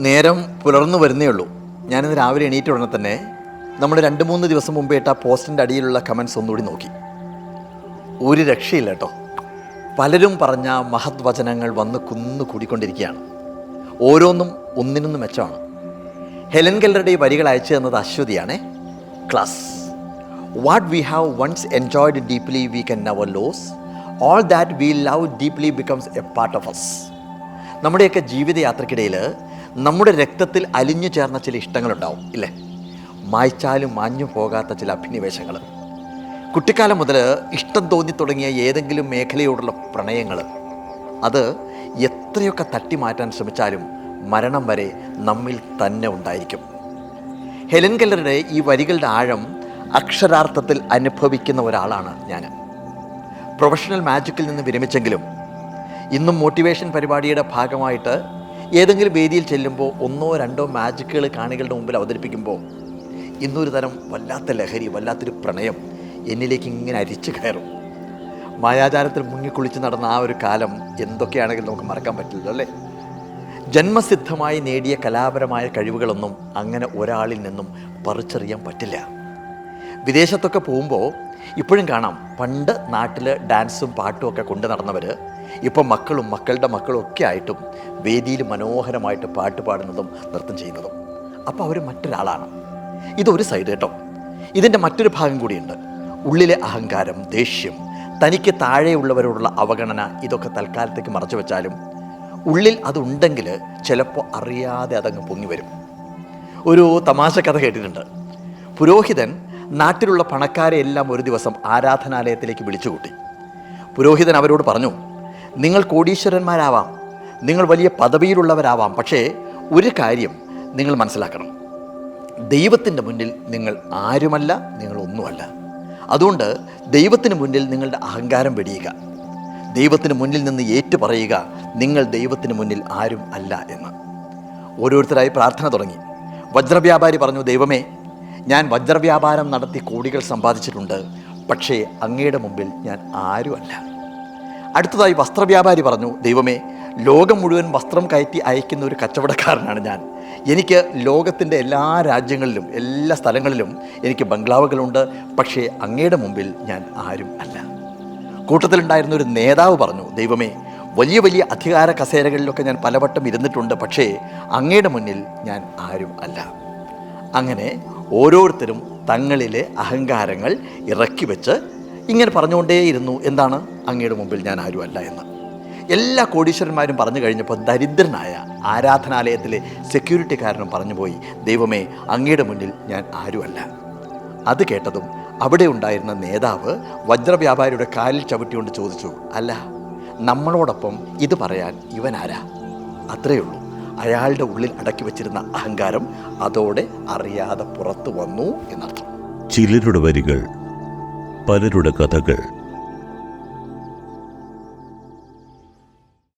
നേരം പുലർന്നു വരുന്നേ ഉള്ളൂ. ഞാനിന്ന് രാവിലെ എണീറ്റ ഉടനെ തന്നെ നമ്മൾ രണ്ട് മൂന്ന് ദിവസം മുമ്പേ ഇട്ട പോസ്റ്റിന്റെ അടിയിലുള്ള കമൻസ് ഒന്നുകൂടി നോക്കി. ഒരു രക്ഷയില്ല കേട്ടോ. പലരും പറഞ്ഞ മഹത് വചനങ്ങൾ വന്ന് കുന്നു കൂടിക്കൊണ്ടിരിക്കുകയാണ്. ഓരോന്നും ഒന്നിനൊന്ന് മെച്ചമാണ്. ഹെലൻ കെല്ലറുടെ വരികൾ അയച്ചു തന്നത് അശ്വതിയാണേ. Class. What we have once enjoyed deeply we can never lose all that we love deeply becomes a part of us നമ്മുടെയൊക്കെ ജീവിതയാത്രക്കിടയിൽ നമ്മുടെ രക്തത്തിൽ അലിഞ്ഞു ചേർന്ന ചില ഇഷ്ടങ്ങളുണ്ടാവും ഇല്ലേ? മായ്ച്ചാലും മാഞ്ഞു പോകാത്ത ചില അഭിനിവേശങ്ങൾ. കുട്ടിക്കാലം മുതൽ ഇഷ്ടം തോന്നി തുടങ്ങിയ ഏതെങ്കിലും മേഖലയോടുള്ള പ്രണയങ്ങൾ. അത് എത്രയൊക്കെ തട്ടി മാറ്റാൻ ശ്രമിച്ചാലും മരണം വരെ നമ്മിൽ തന്നെ ഉണ്ടായിരിക്കും. ഹെലൻ കെല്ലറുടെ ഈ വരികളുടെ ആഴം അക്ഷരാർത്ഥത്തിൽ അനുഭവിക്കുന്ന ഒരാളാണ് ഞാൻ പ്രൊഫഷണൽ മാജിക്കിൽ നിന്ന് വിരമിച്ചെങ്കിലും ഇന്നും മോട്ടിവേഷൻ പരിപാടിയുടെ ഭാഗമായിട്ട് ഏതെങ്കിലും വേദിയിൽ ചെല്ലുമ്പോൾ ഒന്നോ രണ്ടോ മാജിക്കുകൾ കാണികളുടെ മുമ്പിൽ അവതരിപ്പിക്കുമ്പോൾ ഇന്നൊരു തരം വല്ലാത്ത ലഹരി വല്ലാത്തൊരു പ്രണയം എന്നിലേക്ക് ഇങ്ങനെ അരിച്ചു കയറും. മായാചാരത്തിൽ മുങ്ങിക്കുളിച്ച് നടന്ന ആ ഒരു കാലം എന്തൊക്കെയാണെങ്കിലും നമുക്ക് മറക്കാൻ പറ്റില്ലല്ലോ അല്ലേ? ജന്മസിദ്ധമായി നേടിയ കലാപരമായ കഴിവുകളൊന്നും അങ്ങനെ ഒരാളിൽ നിന്നും പറിച്ചറിയാൻ പറ്റില്ല. വിദേശത്തൊക്കെ പോകുമ്പോൾ ഇപ്പോഴും കാണാം പണ്ട് നാട്ടിൽ ഡാൻസും പാട്ടും ഒക്കെ കൊണ്ടു നടന്നവർ ഇപ്പം മക്കളും മക്കളുടെ മക്കളും ഒക്കെ ആയിട്ടും വേദിയിൽ മനോഹരമായിട്ട് പാട്ട് പാടുന്നതും നൃത്തം ചെയ്യുന്നതും. അപ്പോൾ അവർ മറ്റൊരാളാണ്. ഇതൊരു സൈഡ് കേട്ടോ. ഇതിന്റെ മറ്റൊരു ഭാഗം കൂടിയുണ്ട്. ഉള്ളിലെ അഹങ്കാരം ദേഷ്യം തനിക്ക് താഴെയുള്ളവരോടുള്ള അവഗണന ഇതൊക്കെ തൽക്കാലത്തേക്ക് മറച്ചു വെച്ചാലും ഉള്ളിൽ അതുണ്ടെങ്കിൽ ചിലപ്പോൾ അറിയാതെ അതങ്ങ് പൊങ്ങി വരും. ഒരു തമാശ കഥ കേട്ടിട്ടുണ്ട്. പുരോഹിതൻ നാട്ടിലുള്ള പണക്കാരെ എല്ലാം ഒരു ദിവസം ആരാധനാലയത്തിലേക്ക് വിളിച്ചുകൂട്ടി. പുരോഹിതൻ അവരോട് പറഞ്ഞു നിങ്ങൾ കോടീശ്വരന്മാരാവാം. നിങ്ങൾ വലിയ പദവിയിലുള്ളവരാവാം. പക്ഷേ ഒരു കാര്യം നിങ്ങൾ മനസ്സിലാക്കണം. ദൈവത്തിന്റെ മുന്നിൽ നിങ്ങൾ ആരുമല്ല നിങ്ങൾ ഒന്നുമല്ല. അതുകൊണ്ട് ദൈവത്തിന് മുന്നിൽ നിങ്ങളുടെ അഹങ്കാരം വെടിയുക. ദൈവത്തിന് മുന്നിൽ നിന്ന് ഏറ്റുപറയുക നിങ്ങൾ ദൈവത്തിന് മുന്നിൽ ആരും അല്ല എന്ന്. ഓരോരുത്തരായി പ്രാർത്ഥന തുടങ്ങി. വജ്രവ്യാപാരി പറഞ്ഞു ദൈവമേ ഞാൻ വജ്രവ്യാപാരം നടത്തി കോടികൾ സമ്പാദിച്ചിട്ടുണ്ട്. പക്ഷേ അങ്ങയുടെ മുമ്പിൽ ഞാൻ ആരുമല്ല. അടുത്തതായി വസ്ത്രവ്യാപാരി പറഞ്ഞു ദൈവമേ ലോകം മുഴുവൻ വസ്ത്രം കയറ്റി അയക്കുന്ന ഒരു കച്ചവടക്കാരനാണ് ഞാൻ. എനിക്ക് ലോകത്തിന്റെ എല്ലാ രാജ്യങ്ങളിലും എല്ലാ സ്ഥലങ്ങളിലും എനിക്ക് ബംഗ്ലാവുകളുണ്ട്. പക്ഷേ അങ്ങയുടെ മുമ്പിൽ ഞാൻ ആരും അല്ല. കൂട്ടത്തിലുണ്ടായിരുന്ന ഒരു നേതാവ് പറഞ്ഞു ദൈവമേ വലിയ വലിയ അധികാര കസേരകളിലൊക്കെ ഞാൻ പലവട്ടം ഇരുന്നിട്ടുണ്ട്. പക്ഷേ അങ്ങയുടെ മുന്നിൽ ഞാൻ ആരും അല്ല. അങ്ങനെ ഓരോരുത്തരും തങ്ങളിലെ അഹങ്കാരങ്ങൾ ഇറക്കി വെച്ച് ഇങ്ങനെ പറഞ്ഞുകൊണ്ടേയിരുന്നു. എന്താണ്? അങ്ങയുടെ മുമ്പിൽ ഞാൻ ആരുമല്ല എന്ന്. എല്ലാ കോടീശ്വരന്മാരും പറഞ്ഞു കഴിഞ്ഞപ്പോൾ ദരിദ്രനായ ആരാധനാലയത്തിലെ സെക്യൂരിറ്റിക്കാരനും പറഞ്ഞുപോയി ദൈവമേ അങ്ങയുടെ മുന്നിൽ ഞാൻ ആരുമല്ല. അത് കേട്ടതും അവിടെ ഉണ്ടായിരുന്ന നേതാവ് വജ്രവ്യാപാരിയുടെ കാലിൽ ചവിട്ടിയോണ്ട് ചോദിച്ചു അല്ല നമ്മളോടൊപ്പം ഇത് പറയാൻ ഇവനാരാ? അത്രയേ ഉള്ളൂ. അയാളുടെ ഉള്ളിൽ അടക്കി വെച്ചിരുന്ന അഹങ്കാരം അതോടെ അറിയാതെ പുറത്തു വന്നു എന്നർത്ഥം. ചിലരുടെ വരികൾ പലരുടെ കഥകൾ